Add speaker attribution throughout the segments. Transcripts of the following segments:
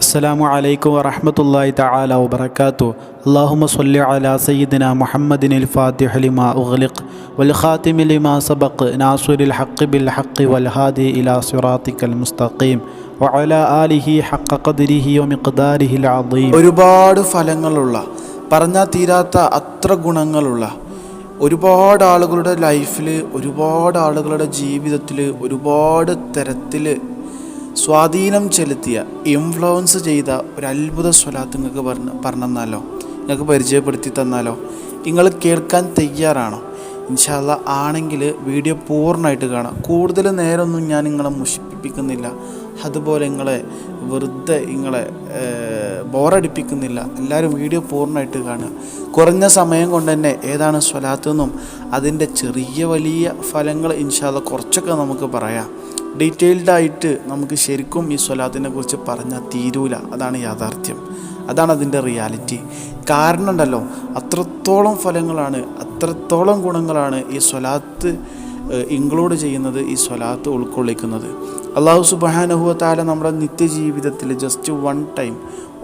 Speaker 1: അസ്സലാമു അലൈക്കും വറഹമത്തല്ലാഹി തആല വബറകാതു അല്ലാഹുമ്മ സ്വല്ലി അലാ സയ്യിദിന മുഹമ്മദിനിൽ ഫാത്തിഹ ലിമാ ഉഗ്ലിഖ് സബക് ഖാതിമി ലിമാ സബഖ് ബിൽ ഹഖ് വൽ ഇലാ സിറാത്തിക്കൽ മുസ്തഖീം വഅല ആലിഹി ഹഖ ഖദ്രിഹി വമിഖ്ദാരിഹിൽ അദീം.
Speaker 2: ഒരുപാട് ഫലങ്ങളുള്ള പറഞ്ഞാൽ തീരാത്ത അത്ര ഗുണങ്ങളുള്ള ഒരുപാട് ആളുകളുടെ ലൈഫിൽ ഒരുപാട് ആളുകളുടെ ജീവിതത്തിൽ ഒരുപാട് തരത്തിൽ സ്വാധീനം ചെലുത്തിയ ഇൻഫ്ലുവൻസ് ചെയ്ത ഒരു അത്ഭുത സ്വലാത്ത് നിങ്ങൾക്ക് പറഞ്ഞ പറഞ്ഞെന്നാലോ? നിങ്ങൾക്ക് പരിചയപ്പെടുത്തി തന്നാലോ? നിങ്ങൾ കേൾക്കാൻ തയ്യാറാണോ? ഇൻഷാല്ല ആണെങ്കിൽ വീഡിയോ പൂർണമായിട്ട് കാണാം. കൂടുതൽ നേരമൊന്നും ഞാൻ നിങ്ങളെ മുഷിപ്പിക്കുന്നില്ല അതുപോലെ നിങ്ങളെ വെറുതെ നിങ്ങളെ ബോറടിപ്പിക്കുന്നില്ല. എല്ലാവരും വീഡിയോ പൂർണമായിട്ട് കാണുക. കുറഞ്ഞ സമയം കൊണ്ട് തന്നെ ഏതാണ് സ്വലാത്തെന്നും അതിന്റെ ചെറിയ വലിയ ഫലങ്ങൾ ഇൻഷാല്ല കുറച്ചൊക്കെ നമുക്ക് പറയാം. ഡീറ്റെയിൽഡായിട്ട് നമുക്ക് ശരിക്കും ഈ സ്വലാത്തിനെ കുറിച്ച് പറഞ്ഞാൽ തീരൂല. അതാണ് യാഥാർത്ഥ്യം. അതാണ് അതിന്റെ റിയാലിറ്റി. കാരണം ഉണ്ടല്ലോ അത്രത്തോളം ഫലങ്ങളാണ് അത്രത്തോളം ഗുണങ്ങളാണ് ഈ സ്വലാത്ത് ഇൻക്ലൂഡ് ചെയ്യുന്നത് ഈ സ്വലാത്ത് ഉൾക്കൊള്ളിക്കുന്നത്. അള്ളാഹു സുബാനഹുവ താല നമ്മുടെ നിത്യജീവിതത്തിൽ ജസ്റ്റ് വൺ ടൈം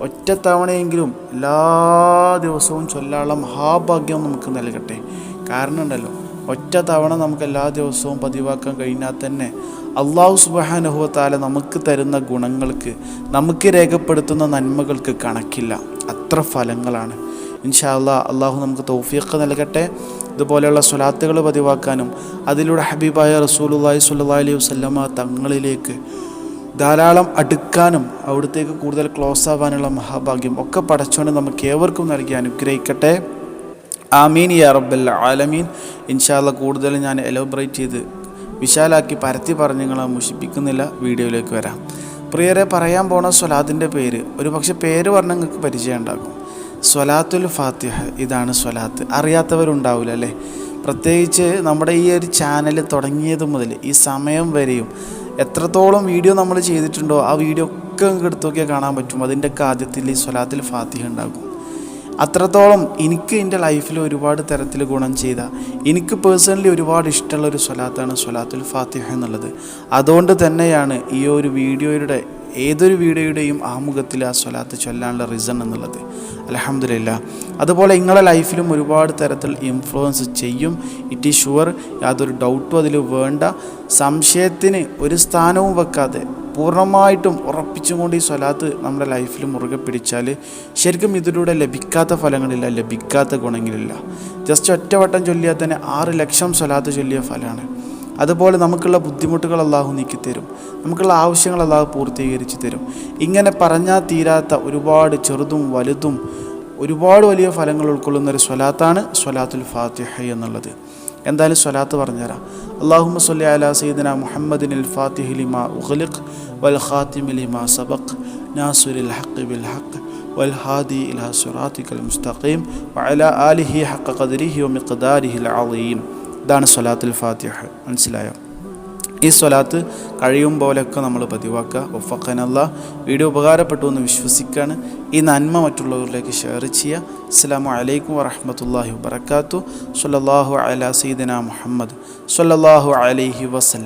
Speaker 2: ഒറ്റ തവണയെങ്കിലും എല്ലാ ദിവസവും ചൊല്ലാനുള്ള മഹാഭാഗ്യം നമുക്ക് നൽകട്ടെ. കാരണം ഉണ്ടല്ലോ ഒറ്റ തവണ നമുക്ക് എല്ലാ ദിവസവും പതിവാക്കാൻ കഴിഞ്ഞാൽ തന്നെ അള്ളാഹു സുബാനുഹുവ താല നമുക്ക് തരുന്ന ഗുണങ്ങൾക്ക് നമുക്ക് രേഖപ്പെടുത്തുന്ന നന്മകൾക്ക് കണക്കില്ല. അത്ര ഫലങ്ങളാണ്. ഇൻഷാ അല്ലാ അള്ളാഹു നമുക്ക് തൗഫീഖ് നൽകട്ടെ. ഇതുപോലെയുള്ള സ്വലാത്തുകൾ പതിവാക്കാനും അതിലൂടെ ഹബീബായ റസൂലുല്ലാഹി സ്വല്ലല്ലാഹി അലൈഹി വസല്ലമ തങ്ങളിലേക്ക് ധാരാളം അടുക്കാനും അവിടത്തേക്ക് കൂടുതൽ ക്ലോസ് ആവാനുള്ള മഹാഭാഗ്യം ഒക്കെ പടച്ചോണ്ട് നമുക്ക് ഏവർക്കും നൽകി അനുഗ്രഹിക്കട്ടെ. ആമീൻ യാ റബ്ബൽ ആലമീൻ. ഇൻഷാല്ല കൂടുതൽ ഞാൻ എലോബറേറ്റ് ചെയ്ത് വിശാലാക്കി പരത്തി പറഞ്ഞ് നിങ്ങളെ മുഷിപ്പിക്കുന്നില്ല വീഡിയോയിലേക്ക് വരാം. പ്രിയരെ പറയാൻ പോണ സ്വലാദിന്റെ പേര് ഒരു പക്ഷേ പേര് പറഞ്ഞാൽ നിങ്ങൾക്ക് പരിചയം ഉണ്ടാകും സ്വലാത്തുൽ ഫാത്തിഹ ഇതാണ് സ്വലാത്ത്. അറിയാത്തവരുണ്ടാവില്ല അല്ലേ പ്രത്യേകിച്ച് നമ്മുടെ ഈ ഒരു ചാനൽ തുടങ്ങിയത് മുതൽ ഈ സമയം വരെയും എത്രത്തോളം വീഡിയോ നമ്മൾ ചെയ്തിട്ടുണ്ടോ ആ വീഡിയോ ഒക്കെ എടുത്തു നോക്കിയാൽ കാണാൻ പറ്റും. അതിന്റെയൊക്കെ ആദ്യത്തിൽ ഈ സ്വലാത്തിൽ ഫാത്തിഹ ഉണ്ടാകും. അത്രത്തോളം എനിക്ക് എന്റെ ലൈഫിൽ ഒരുപാട് തരത്തിൽ ഗുണം ചെയ്ത എനിക്ക് പേഴ്സണലി ഒരുപാട് ഇഷ്ടമുള്ള ഒരു സ്വലാത്താണ് സ്വലാത്തുൽ ഫാത്തിഹ എന്നുള്ളത്. അതുകൊണ്ട് തന്നെയാണ് ഈ ഒരു വീഡിയോയുടെ ഏതൊരു വീഡിയോയുടെയും ആമുഖത്തിൽ ആ സ്വലാത്ത് ചൊല്ലാനുള്ള റീസൺ എന്നുള്ളത്. അലഹമില്ല അതുപോലെ നിങ്ങളുടെ ലൈഫിലും ഒരുപാട് തരത്തിൽ ഇൻഫ്ലുവൻസ് ചെയ്യും. ഇറ്റ് ഈസ് ഷുവർ യാതൊരു ഡൗട്ടും അതിൽ വേണ്ട. സംശയത്തിന് ഒരു സ്ഥാനവും വെക്കാതെ പൂർണമായിട്ടും ഉറപ്പിച്ചുകൊണ്ട് ഈ സ്വലാത്ത് നമ്മുടെ ലൈഫിൽ മുറുകെ പിടിച്ചാൽ ശരിക്കും ഇതിലൂടെ ലഭിക്കാത്ത ഫലങ്ങളില്ല ലഭിക്കാത്ത ഗുണങ്ങളില്ല. ജസ്റ്റ് ഒറ്റവട്ടം ചൊല്ലിയാൽ തന്നെ ആറ് ലക്ഷം സ്വലാത്ത് ചൊല്ലിയ ഫലമാണ് അതുപോലെ നമുക്കുള്ള ബുദ്ധിമുട്ടുകൾ അള്ളാഹു നീക്കി തരും നമുക്കുള്ള ആവശ്യങ്ങൾ അള്ളാഹു പൂർത്തീകരിച്ച് തരും. ഇങ്ങനെ പറഞ്ഞാൽ തീരാത്ത ഒരുപാട് ചെറുതും വലുതും ഒരുപാട് വലിയ ഫലങ്ങൾ ഉൾക്കൊള്ളുന്ന ഒരു സ്വലാത്താണ് സ്വലാത്തുൽ ഫാത്തിഹ എന്നുള്ളത്. എന്തായാലും സ്വലാത്ത് പറഞ്ഞുതരാം. അള്ളാഹുമ സല്ലി അല സീദന മുഹമ്മദിൻ അൽ ഫാത്തിഹി ലിമാ ഉഖ്ലിഖ് വൽ ഖാത്തിമി ലിമാ സബഖ് നാസുരിൽ ഹഖ് ബിൽ ഹഖ് വൽ ഹാദി ഇലാ المستقيم മുസ്തഖീം വഅലാ ആലിഹി قدره ومقداره العظيم ഇതാണ് സ്വലാത്തുൽ ഫാത്തിഹ. മനസ്സിലായോ? ഈ സ്വലാത്ത് കഴിയും പോലെയൊക്കെ നമ്മൾ പതിവാക്കുക. ഒഫക്കനല്ല വീഡിയോ ഉപകാരപ്പെട്ടു എന്ന് വിശ്വസിക്കുകയാണ് ഈ നന്മ മറ്റുള്ളവരിലേക്ക് ഷെയർ ചെയ്യുക. അസ്സാം അലൈക്കും വറഹമത്തല്ലാഹി വബർക്കാത്തു സല്ലാഹു അല സീദന മുഹമ്മദ്. സല്ലാഹു അലൈഹി വസല്ലം.